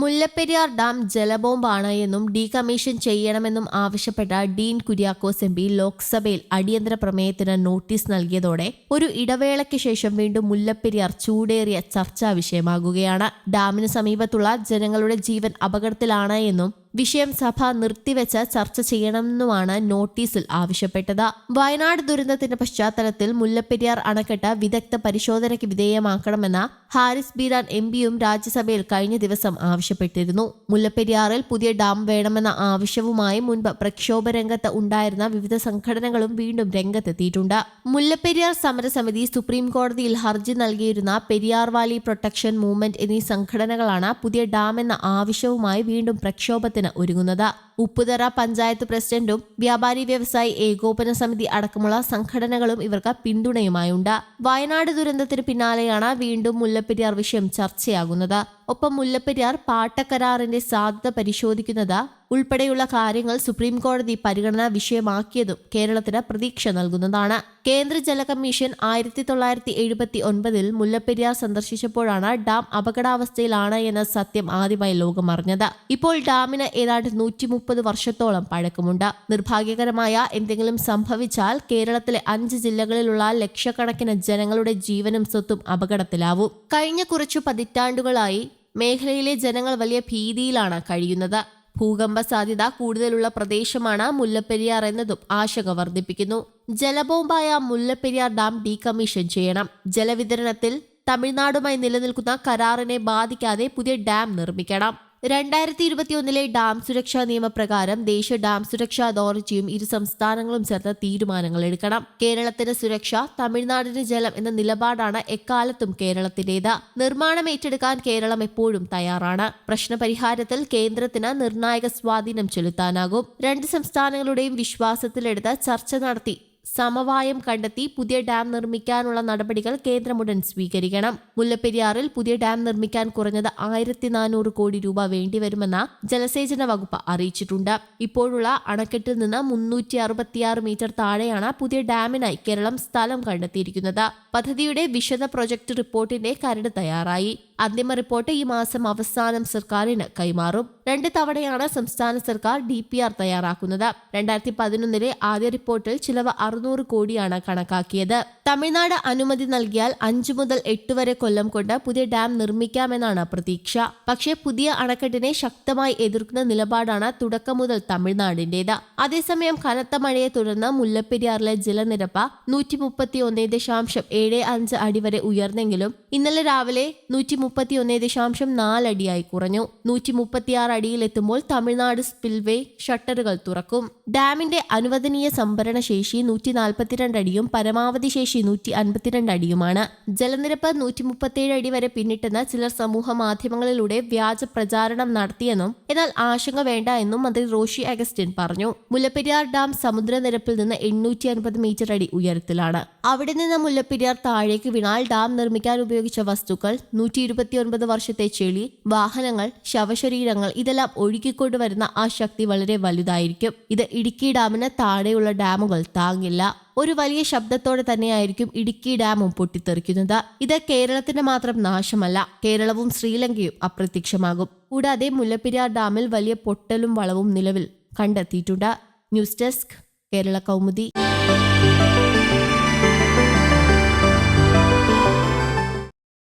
Mullaperiyar dam ജലബോംബാണ് എന്നും decommission ചെയ്യണമെന്നും ആവശ്യപ്പെട്ട ഡീൻ കുര്യാക്കോസ് എം ലോക്സഭയിൽ അടിയന്തര പ്രമേയത്തിന് നോട്ടീസ് നൽകിയതോടെ ഒരു ഇടവേളയ്ക്ക് ശേഷം വീണ്ടും മുല്ലപ്പെരിയാർ ചൂടേറിയ ചർച്ചാ വിഷയമാകുകയാണ്. ഡാമിന് സമീപത്തുള്ള ജനങ്ങളുടെ ജീവൻ അപകടത്തിലാണ് എന്നും വിഷയം സഭ നിർത്തിവെച്ച് ചർച്ച ചെയ്യണമെന്നുമാണ് നോട്ടീസിൽ ആവശ്യപ്പെട്ടത്. വയനാട് ദുരന്തത്തിന്റെ പശ്ചാത്തലത്തിൽ മുല്ലപ്പെരിയാർ അണക്കെട്ട് വിദഗ്ധ പരിശോധനയ്ക്ക് വിധേയമാക്കണമെന്ന ഹാരിസ് ബീരാൻ എം പിയും രാജ്യസഭയിൽ കഴിഞ്ഞ ദിവസം ആവശ്യപ്പെട്ടിരുന്നു. മുല്ലപ്പെരിയാറിൽ പുതിയ ഡാം വേണമെന്ന ആവശ്യവുമായി മുൻപ് പ്രക്ഷോഭ രംഗത്ത് ഉണ്ടായിരുന്ന വിവിധ സംഘടനകളും വീണ്ടും രംഗത്തെത്തിയിട്ടുണ്ട്. മുല്ലപ്പെരിയാർ സമരസമിതി സുപ്രീം കോടതിയിൽ ഹർജി നൽകിയിരുന്ന പെരിയാർ വാലി പ്രൊട്ടക്ഷൻ മൂവ്മെന്റ് എന്നീ സംഘടനകളാണ് പുതിയ ഡാം എന്ന ആവശ്യവുമായി വീണ്ടും പ്രക്ഷോഭത്തിന് ഒരുങ്ങുന്നത്. ഉപ്പുതറ പഞ്ചായത്ത് പ്രസിഡന്റും വ്യാപാരി വ്യവസായി ഏകോപന സമിതി അടക്കമുള്ള സംഘടനകളും ഇവർക്ക് പിന്തുണയുമായുണ്ട്. വയനാട് ദുരന്തത്തിന് പിന്നാലെയാണ് വീണ്ടും മുല്ലപ്പെരിയാർ വിഷയം ചർച്ചയാകുന്നത്. ഒപ്പം മുല്ലപ്പെരിയാർ പാട്ടക്കരാറിന്റെ സാധ്യത പരിശോധിക്കുന്നത് ഉൾപ്പെടെയുള്ള കാര്യങ്ങൾ സുപ്രീം കോടതി പരിഗണനാ വിഷയമാക്കിയതും കേരളത്തിന് പ്രതീക്ഷ നൽകുന്നതാണ്. കേന്ദ്ര ജല കമ്മീഷൻ ആയിരത്തി തൊള്ളായിരത്തി എഴുപത്തി ഒൻപതിൽ മുല്ലപ്പെരിയാർ സന്ദർശിച്ചപ്പോഴാണ് ഡാം അപകടാവസ്ഥയിലാണ് എന്ന സത്യം ആദ്യമായി ലോകം അറിഞ്ഞത്. ഇപ്പോൾ ഡാമിന് ഏതാണ്ട് നൂറ്റി മുപ്പത് വർഷത്തോളം പഴക്കമുണ്ട്. നിർഭാഗ്യകരമായ എന്തെങ്കിലും സംഭവിച്ചാൽ കേരളത്തിലെ അഞ്ച് ജില്ലകളിലുള്ള ലക്ഷക്കണക്കിന് ജനങ്ങളുടെ ജീവനും സ്വത്തും അപകടത്തിലാവും. കഴിഞ്ഞ കുറച്ചു പതിറ്റാണ്ടുകളായി മേഖലയിലെ ജനങ്ങൾ വലിയ ഭീതിയിലാണ് കഴിയുന്നത്. ഭൂകമ്പ സാധ്യത കൂടുതലുള്ള പ്രദേശമാണ് മുല്ലപ്പെരിയാർ എന്നതും ആശങ്ക വർദ്ധിപ്പിക്കുന്നു. ജലബോംബായ മുല്ലപ്പെരിയാർ ഡാം ഡീകമ്മീഷൻ ചെയ്യണം. ജലവിതരണത്തിൽ തമിഴ്നാടുമായി നിലനിൽക്കുന്ന കരാറിനെ ബാധിക്കാതെ പുതിയ ഡാം നിർമ്മിക്കണം. രണ്ടായിരത്തി ഇരുപത്തിയൊന്നിലെ ഡാം സുരക്ഷാ നിയമപ്രകാരം ദേശീയ ഡാം സുരക്ഷാ അതോറിറ്റിയും ഇരു സംസ്ഥാനങ്ങളും ചേർന്ന് തീരുമാനങ്ങൾ എടുക്കണം. കേരളത്തിന്റെ സുരക്ഷ തമിഴ്നാടിന്റെ ജലം എന്ന നിലപാടാണ് എക്കാലത്തും കേരളത്തിന്റേത് നിർമ്മാണം ഏറ്റെടുക്കാൻ കേരളം എപ്പോഴും തയ്യാറാണ്. പ്രശ്നപരിഹാരത്തിൽ കേന്ദ്രത്തിന് നിർണായക സ്വാധീനം ചെലുത്താനാകും. രണ്ട് സംസ്ഥാനങ്ങളുടെയും വിശ്വാസത്തിലെടുത്ത് ചർച്ച നടത്തി സമവായം കണ്ടെത്തി പുതിയ ഡാം നിർമ്മിക്കാനുള്ള നടപടികൾ കേന്ദ്രമുടൻ സ്വീകരിക്കണം. മുല്ലപ്പെരിയാറിൽ പുതിയ ഡാം നിർമ്മിക്കാൻ കുറഞ്ഞത് ആയിരത്തി നാനൂറ് കോടി രൂപ വേണ്ടിവരുമെന്ന് ജലസേചന വകുപ്പ് അറിയിച്ചിട്ടുണ്ട്. ഇപ്പോഴുള്ള അണക്കെട്ടിൽ നിന്ന് മുന്നൂറ്റി അറുപത്തിയാറ് മീറ്റർ താഴെയാണ് പുതിയ ഡാമിനായി കേരളം സ്ഥലം കണ്ടെത്തിയിരിക്കുന്നത്. പദ്ധതിയുടെ വിശദ പ്രൊജക്ട് റിപ്പോർട്ടിന്റെ കരട് തയ്യാറായി. അന്തിമ റിപ്പോർട്ട് ഈ മാസം അവസാനം സർക്കാരിന് കൈമാറും. രണ്ട് തവണയാണ് സംസ്ഥാന സർക്കാർ ഡി പി ആർ തയ്യാറാക്കുന്നത്. രണ്ടായിരത്തി പതിനൊന്നിലെ ആദ്യ റിപ്പോർട്ടിൽ ചിലവ് അറുന്നൂറ് കോടിയാണ് കണക്കാക്കിയത്. തമിഴ്നാട് അനുമതി നൽകിയാൽ അഞ്ചു മുതൽ എട്ട് വരെ കൊല്ലം കൊണ്ട് പുതിയ ഡാം നിർമ്മിക്കാമെന്നാണ് പ്രതീക്ഷ. പക്ഷേ പുതിയ അണക്കെട്ടിനെ ശക്തമായി എതിർക്കുന്ന നിലപാടാണ് തുടക്കം മുതൽ തമിഴ്നാടിന്റേത്. അതേസമയം കനത്ത മഴയെ തുടർന്ന് മുല്ലപ്പെരിയാറിലെ ജലനിരപ്പ് നൂറ്റി മുപ്പത്തി ഒന്നേ ദശാംശം ഏഴ് അഞ്ച് അടി വരെ ഉയർന്നെങ്കിലും ഇന്നലെ രാവിലെ നൂറ്റി മുപ്പത്തി ഒന്ന് ദശാംശം നാലടിയായി കുറഞ്ഞു. നൂറ്റി മുപ്പത്തിയാറ് അടിയിലെത്തുമ്പോൾ തമിഴ്നാട് സ്പിൽവേ ഷട്ടറുകൾ തുറക്കും. ഡാമിന്റെ അനുവദനീയ സംഭരണ ശേഷി നൂറ്റി നാൽപ്പത്തിരണ്ട് അടിയും പരമാവധി ശേഷി നൂറ്റി അൻപത്തിരണ്ട് അടിയുമാണ് ജലനിരപ്പ് നൂറ്റി മുപ്പത്തിയേഴ് അടി വരെ പിന്നിട്ടെന്ന് ചിലർ സമൂഹ മാധ്യമങ്ങളിലൂടെ വ്യാജ പ്രചാരണം നടത്തിയെന്നും എന്നാൽ ആശങ്ക വേണ്ട എന്നും മന്ത്രി റോഷി അഗസ്റ്റിൻ പറഞ്ഞു. മുല്ലപ്പെരിയാർ ഡാം സമുദ്രനിരപ്പിൽ നിന്ന് എണ്ണൂറ്റി അൻപത് മീറ്റർ അടി ഉയരത്തിലാണ്. അവിടെ നിന്ന് മുല്ലപ്പെരിയാർ താഴേക്ക് വിണാൽ ഡാം നിർമ്മിക്കാൻ ഉപയോഗിച്ച വസ്തുക്കൾ നൂറ്റി ഇരുപത്തിയൊൻപത് വർഷത്തെ ചെളി വാഹനങ്ങൾ ശവശരീരങ്ങൾ ഇതെല്ലാം ഒഴുകിക്കൊണ്ടുവരുന്ന ആ ശക്തി വളരെ വലുതായിരിക്കും. ഇത് ഇടുക്കി ഡാമിന് താഴെയുള്ള ഡാമുകൾ താങ്ങില്ല. ഒരു വലിയ ശബ്ദത്തോടെ തന്നെയായിരിക്കും ഇടുക്കി ഡാമും പൊട്ടിത്തെറിക്കുന്നത്. ഇത് കേരളത്തിന്റെ മാത്രം നാശമല്ല കേരളവും ശ്രീലങ്കയും അപ്രത്യക്ഷമാകും. കൂടാതെ മുല്ലപ്പെരിയാർ ഡാമിൽ വലിയ പൊട്ടലും വളവും നിലവിൽ കണ്ടെത്തിയിട്ടുണ്ട്. News desk Kerala Kaumudi.